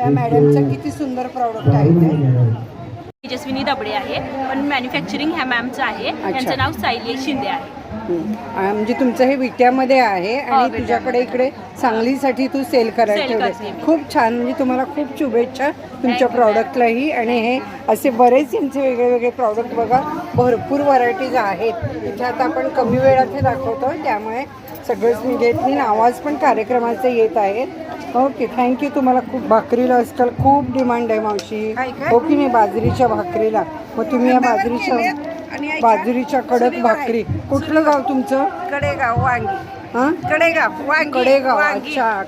या मॅडमचं किती सुंदर प्रॉडक्ट आहे ते. तेजस्विनी दबडे आहे पण मॅन्युफॅक्चरिंग ह्या मॅमचं आहे. त्यांचं नाव सायली शिंदे आहे. हं. आ, म्हणजे तुमचं हे विट्यामध्ये आहे हो, आणि विट्यामध्ये. तुझ्याकडे इकडे सांगलीसाठी तू सेल करायला करते मी. खूप छान. म्हणजे तुम्हाला खूप शुभेच्छा तुमच्या Thank you, प्रॉडक्टलाही आणि हे असे बरेच यांचे वेगळे वेगळे प्रॉडक्ट बघा. भरपूर व्हरायटीज आहेत. इथे आता आपण कमी वेळात हे दाखवतो. त्यामुळे सगळंच मी घेत नाही. आवाज पण कार्यक्रमाचे येत आहेत. ओके थँक्यू तुम्हाला खूप भाकरीला आजकाल खूप डिमांड आहे मावशी. हो की नाही? बाजरीच्या भाकरीला. मग तुम्ही या बाजरीच्या बाजरीच्या कडक भाकरी. कुठलं गाव तुमचं? कडेगाव वांगी. हां? कडेगाव वांगी कडेगाव वांगी. अच्छा.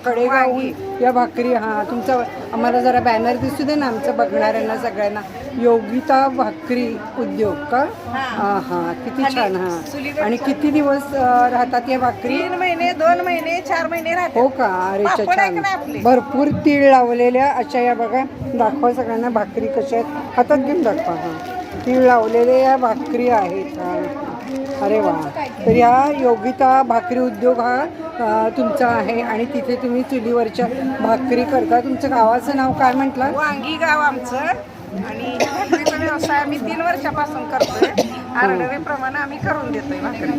या भाकरी हा तुमचा आम्हाला जरा बॅनर दिसू दे ना आमचं बघणाऱ्यांना सगळ्यांना. योगिता भाकरी उद्योग का? हा. हा किती छान हा. आणि किती दिवस अं, राहतात या भाकरी? तीन महिने दोन महिने चार महिने राहते हो का? अरे अच्छा, पापड आहे का नाही छान? भरपूर तीळ लावलेल्या अशा या बघा दाखवा सगळ्यांना भाकरी कशा आहेत. हातात घेऊन दाखवा हा. तीळ लावलेल्या या भाकरी आहेत हा. अरे वा. तर या योगिता भाकरी उद्योग हा तुमचा आहे आणि तिथे तुम्ही चुलीवरच्या भाकरी करता. तुमचं गावाचं नाव काय म्हटलं? वांगी गाव आमचं. आणि भाकरीचा व्यवसाय आम्ही तीन वर्षापासून करतोय. प्रमाणे आम्ही करून देतोय भाकरी.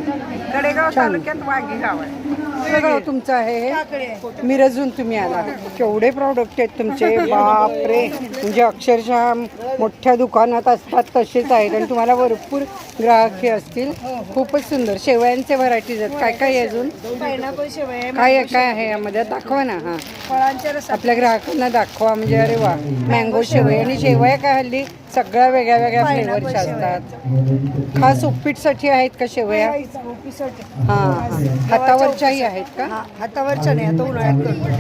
कडेगाव. तालुक्यात वांगी गाव आहे. गाव तुमचं आहे हे? मिरजून तुम्ही आला. केवढे प्रॉडक्ट आहेत तुमचे. बापरे. म्हणजे अक्षरशः मोठ्या दुकानात असतात तसेच आहेत आणि तुम्हाला भरपूर ग्राहक हे असतील. खूपच सुंदर. शेवयांचे व्हरायटीज आहेत. काय काय आहे अजून? काय काय आहे यामध्ये? दाखवा ना. हा. फळांचे रस आपल्या ग्राहकांना दाखवा. म्हणजे अरे वा. मँगो शेवय. आणि शेवया काय हल्ली सगळ्या वेगळ्या वेगळ्या फ्लेवरच्या असतात. खास उपीटसाठी आहेत का शेवया? हा हा हातावरच्याही आहेत का? हातावरच्या नाही आता उन्हाळ्यात करतो.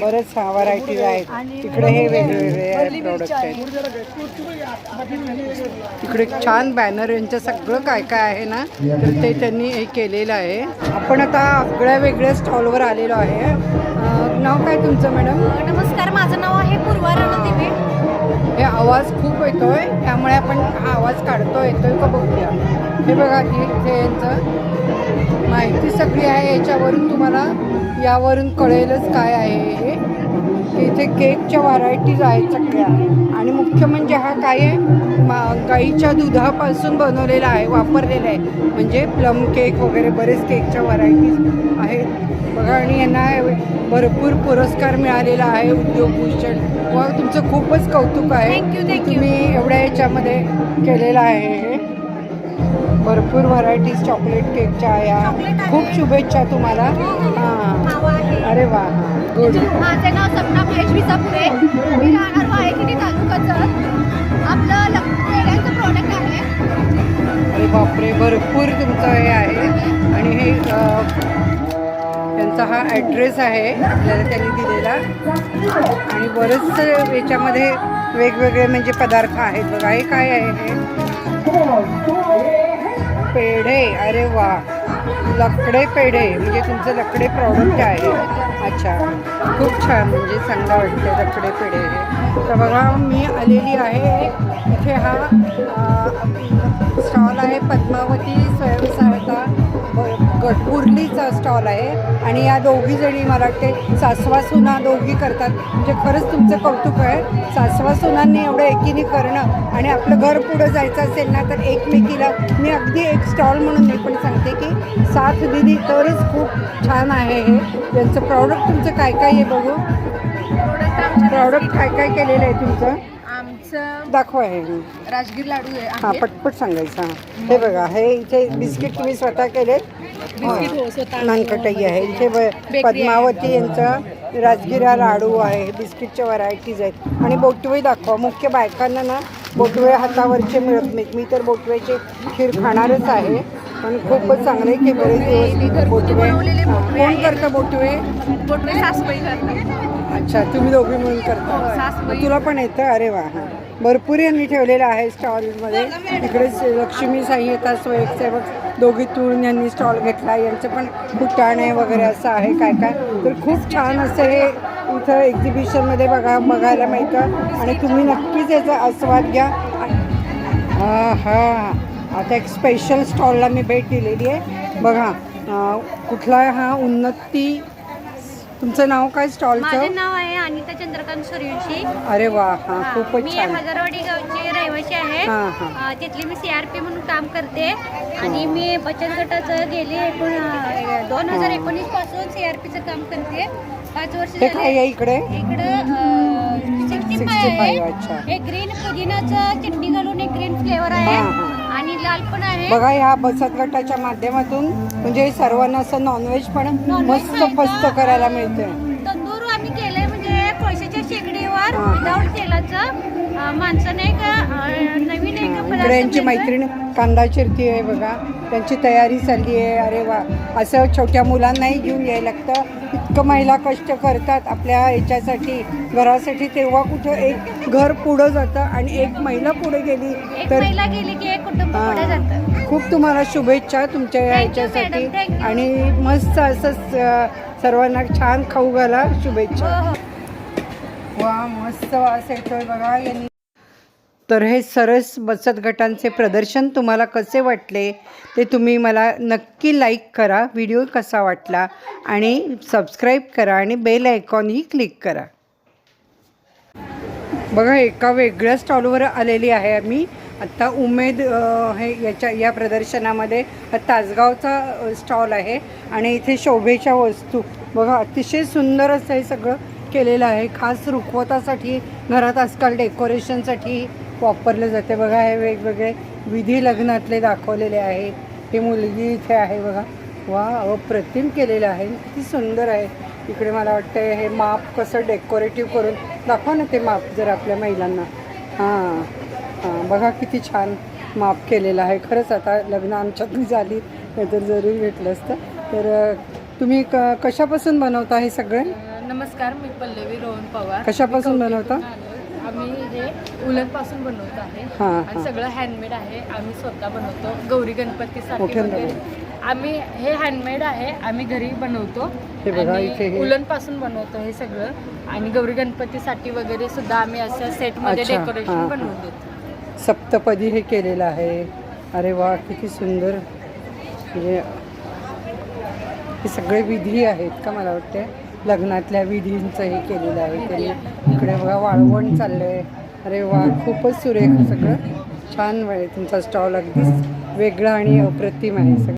बरेच हा व्हरायटीज आहेत. तिकडे हे वेगळे वेगळे प्रॉडक्ट आहेत. तिकडे छान बॅनर यांचं सगळं काय काय आहे ना तर ते त्यांनी हे केलेलं आहे. आपण आता आगळ्या वेगळ्या स्टॉलवर आलेलो आहे. नाव काय तुमचं मॅडम नमस्कार माझं नाव आहे पूर्वा रणदिवे. हे आवाज खूप येतो आहे त्यामुळे आपण हा आवाज काढतो येतोय का बघूया. हे बघा की यांचं माहिती सगळी आहे याच्यावरून तुम्हाला यावरून कळेलच काय आहे हे. की इथे केकच्या व्हरायटीज आहेत सगळ्या. आणि मुख्य म्हणजे हा काय आहे? मा गाईच्या दुधापासून बनवलेला आहे वापरलेला आहे. म्हणजे प्लम केक वगैरे बरेच केकच्या व्हरायटीज आहेत. बघा आणि यांना भरपूर पुरस्कार मिळालेला आहे उद्योगभूषण. व तुमचं खूपच कौतुक आहे. तुम्ही एवढ्या याच्यामध्ये केलेलं आहे. हे भरपूर व्हरायटीज चॉकलेट केकच्या या. खूप शुभेच्छा तुम्हाला. हां अरे वा गुड माझे नाव सपना पी सपरे मी राहणार वायकिनी बापरे भरपूर तुमचं हे आहे. आणि हे त्यांचा हा ॲड्रेस आहे आपल्याला त्यांनी दिलेला. आणि बरंच याच्यामध्ये वेगवेगळे म्हणजे पदार्थ आहेत बघा. हे काय आहे हे? पेढे. अरे वा. लकडे पेढे. म्हणजे तुमचं लकडे प्रॉडक्ट आहे. अच्छा. खूप छान. म्हणजे चांगलं वाटतं लकडे पेढे. हे तर बघा मी आलेली आहे इथे हा स्टॉल आहे. पद्मावती स्वयंसहायता ब- गट उर्लीचा स्टॉल आहे. आणि या दोघी जणी मला वाटते सासवा सुना दोघी करतात. म्हणजे खरंच तुमचं कौतुक आहे. सासवा सुनांनी एवढं एकीने करणं आणि आपलं घर पुढं जायचं असेल ना तर एकमेकीला मी अगदी एक स्टॉल म्हणून मी पण सांगते की साथ दिली तरच खूप छान आहे हे. त्यांचं प्रॉडक्ट तुमचं काय काय आहे बघू? प्रॉडक्ट काय काय केलेलं आहे तुमचं? दाखवा हे. राजगीर लाडू आहे हां पटपट सांगायचं हां. हे बघा हे इथे बिस्किट तुम्ही स्वतः केले नानकटाई आहे. इथे ब- पद्मावती यांचा राजगिरा लाडू आहे. बिस्किटच्या व्हरायटीज आहेत. आणि बोटवे दाखवा. मुख्य बायकांना ना बोटवे हातावरचे मिळत नाहीत. मी तर बोटव्याची खीर खाणारच आहे. पण खूपच चांगले की बरेच दिवस बोटवे. हां. कोण करतं बोटवे? बोटवे सासूबाई करतात. अच्छा तुम्ही दोघी मिळून करता. मग तुला पण येतं? अरे वा हां. भरपूर यांनी ठेवलेलं आहे स्टॉलमध्ये. इकडेच लक्ष्मी सहाय्यता स्वयंसेवक. दोघी तुळून यांनी स्टॉल घेतला. यांचं पण फुटाणे वगैरे असं आहे काय काय. तर खूप छान असं हे इथं एक्झिबिशनमध्ये बघा बघायला मिळतं. आणि तुम्ही नक्कीच याचा आस्वाद घ्या. हा आता एक स्पेशल स्टॉलला मी भेट दिलेली आहे. बघा कुठला हा उन्नती तुमचं नाव काय माझं स्टॉलचं नाव आहे अनिता चंद्रकांत सूर्यवंशी. अरे वा हा हा, खूपच मी छान. हजारवाडी गावची रहिवासी आहे. हा, हा. अ, तिथली मी सीआरपी म्हणून काम करते. आणि मी बचत गटाचं गेली एकूण अ, दोन हजार एकोणीसपासून सीआरपीचं काम करते. पाच वर्ष हे काय झाले आहे इकडे? इकडं सिक्स्टी 65 फाय अच्छा. आहे. एक ग्रीन पुदिनाचं चटणी घालून एक ग्रीन फ्लेवर आहे. हा, हा. आणि लाल पण आहे. बघा ह्या बचत गटाच्या माध्यमातून म्हणजे सर्वांना असं नॉनव्हेज पण मस्त. पस्त करायला मिळतंय तंदूर आम्ही केलंय म्हणजे कोळशाच्या शेगडीवर. विदाऊट तेलाचं अ, माणसं नाही का अ, नवीन एक पदार्थ. मैत्रीण कांदा चिरती आहे बघा त्यांची तयारी चालली आहे अरे वा असं छोट्या मुलांनाही घेऊन यायला लागतं इतकं महिला कष्ट करतात आपल्या ह्याच्यासाठी घरासाठी तेव्हा कुठं एक घर पुढं जातं आणि एक महिला पुढे गेली एक तर महिला गेली की एक कुटुंब. पुढे जातं. खूप तुम्हाला शुभेच्छा तुमच्या ह्याच्यासाठी you. आणि मस्त असंच सर्वांना छान खाऊ घाला. शुभेच्छा. हो हो. वा मस्त वास येतोय बघा. यांनी तर हे सरस बचत गटांचे प्रदर्शन तुम्हाला कसे वाटले ते तुम्ही मला नक्की लाईक करा. व्हिडिओ कसा वाटला आणि सबस्क्राईब करा आणि बेल आयकॉनही क्लिक करा. बघा एका वेगळ्या स्टॉलवर आलेली आहे मी आत्ता उमेद हे याच्या या प्रदर्शनामध्ये हा तासगावचा स्टॉल आहे आणि इथे शोभेच्या वस्तू. बघा अतिशय सुंदर असं हे सगळं केलेलं आहे. खास रुखवतासाठी घरात आजकाल डेकोरेशनसाठी वापरले जाते. बघा हे वेगवेगळे विधी लग्नातले दाखवलेले आहेत. ही मुलगी इथे आहे बघा. वा अप्रतिम केलेलं आहे. किती सुंदर आहे. इकडे मला वाटतं हे माप कसं डेकोरेटिव्ह करून दाखवा ना ते माप जर आपल्या महिलांना. हां हां बघा किती छान माप केलेलं आहे. खरंच आता लग्न आमच्यात झाली तर जरूर भेटलं असतं. तर तुम्ही क कशापासून बनवता हे सगळे? नमस्कार मी पल्लवी रोहन पवार. कशापासून बनवता? आम्ही हे उलनपासून बनवत आहे. हां, आणि हां. सगळं हँडमेड आहे. आम्ही स्वतः बनवतो. गौरी मोठ्यांदा वगैरे आम्ही हे हँडमेड आहे. आम्ही घरी बनवतो. हे बघा, इथे हे- पासून बनवतो हे सगळं. आणि गौरी गणपतीसाठी वगैरे सुद्धा आम्ही असं सेटमध्ये अच्छा, डेकोरेशन बनवून हां. देतो सप्तपदी हे केलेलं आहे. अरे वा किती सुंदर. म्हणजे हे सगळे विधी आहेत का मला वाटते लग्नातल्या विधींचं हे केलेलं आहे. त्यांनी इकडे बघा वाळवण चाललं आहे अरे वा खूपच सुरेख सगळं. छान आहे तुमचा स्टॉल अगदीच वेगळा आणि अप्रतिम आहे सगळं.